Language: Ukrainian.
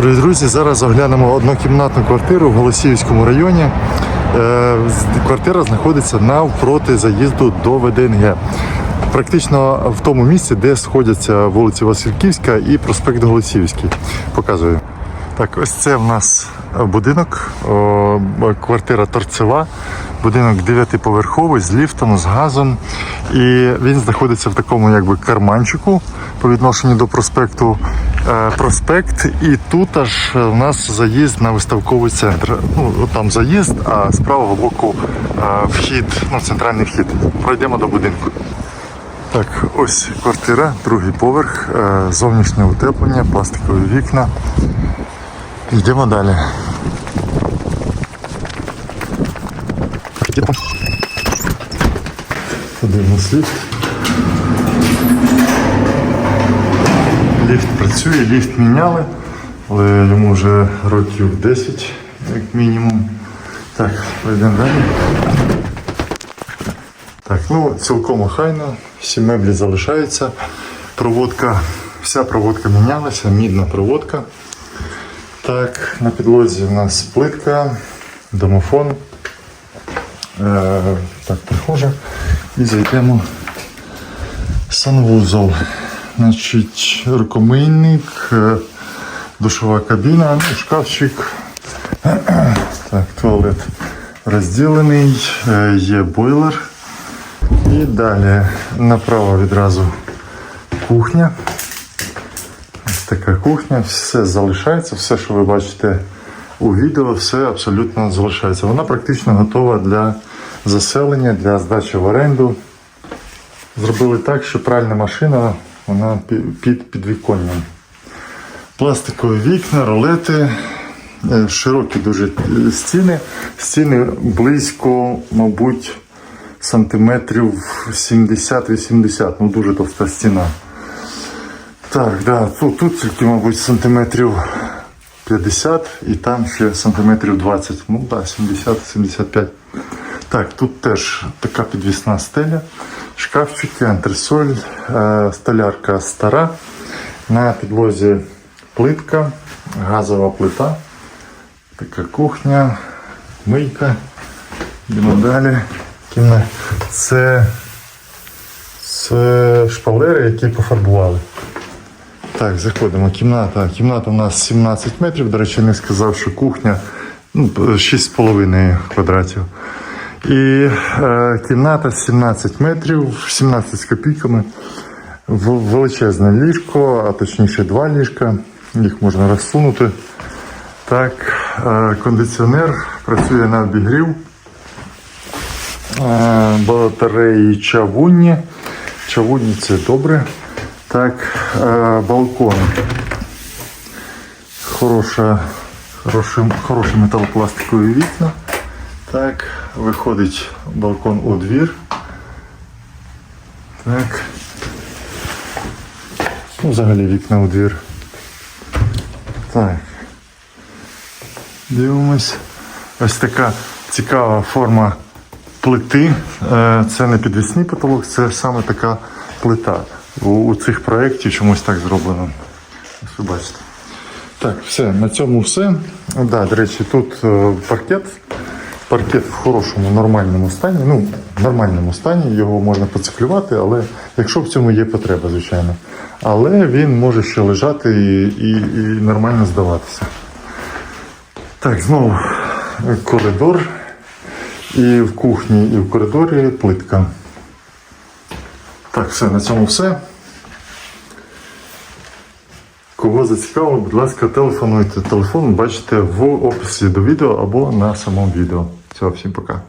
Дорогі друзі, зараз оглянемо однокімнатну квартиру в Голосіївському районі. Е, Квартира знаходиться навпроти заїзду до ВДНГ. Практично в тому місці, де сходяться вулиці Васильківська і проспект Голосіївський. Показую. Так, ось це в нас будинок, квартира торцева, будинок дев'ятиповерховий з ліфтом, з газом. І він знаходиться в такому якби карманчику по відношенню до проспекту. Е, проспект, і тут аж у нас заїзд на виставковий центр. Ну, там заїзд, а з правого боку е, вхід, ну, центральний вхід. Пройдемо до будинку. Так, ось квартира, другий поверх, е, зовнішнє утеплення, пластикові вікна. Йдемо далі. Подивимось ліфт. Ліфт працює, ліфт міняли, але йому вже років 10, як мінімум. Так, пойдемо далі. Так, ну цілком охайно, всі меблі залишаються. Проводка, вся проводка мінялася, мідна проводка. Так, на підлозі у нас плитка, домофон. Е, так, прихожа. І зайдемо в санвузол. Значить, рукомийник, е, душова кабіна, ну, шкафчик. Так, туалет розділений, е, є бойлер. І далі направо відразу кухня. Ось така кухня, все залишається, все, що ви бачите у відео, все абсолютно залишається. Вона практично готова для заселення, для здачі в оренду. Зробили так, що пральна машина вона під підвіконням. Пластикові вікна, ролети, е, широкі дуже е, стіни. Стіни близько, мабуть, сантиметрів 70-80, ну дуже товста стіна. Так, да, тут, тут тільки, мабуть, сантиметрів 50 і там ще сантиметрів 20. Ну так, да, 70-75. Так, тут теж така підвісна стеля, шкафчики, антресоль, е, столярка стара. На підлозі плитка, газова плита, така кухня, мийка. Йдемо далі. Це, це шпалери, які пофарбували. Так, заходимо. Кімната. Кімната у нас 17 метрів. До речі, не сказав, що кухня ну, 6,5 квадратів. І е, кімната 17 метрів, 17 з копійками. Величезне ліжко, а точніше два ліжка. Їх можна розсунути. Так, е, кондиціонер працює на обігрів. Е, Батареї чавунні. Чавунні це добре. Так, е, балкон. Хороша, хороші, хороші металопластикові вікна. Так, виходить балкон у двір. Так. Ну, взагалі вікна у двір. Так. Дивимось. Ось така цікава форма плити. Е, Це не підвісний потолок, це саме така плита. У, цих проєктів чомусь так зроблено. Ось ви бачите. Так, все, на цьому все. Да, до речі, тут е, паркет. Паркет в хорошому, нормальному стані. Ну, в нормальному стані, його можна поциклювати, але якщо в цьому є потреба, звичайно. Але він може ще лежати і, і, і нормально здаватися. Так, знову е, коридор. І в кухні, і в коридорі плитка. Так, все, на цьому все. Кого зацікавило, будь ласка, телефонуйте. Телефон бачите в описі до відео або на самому відео. Все, всім пока.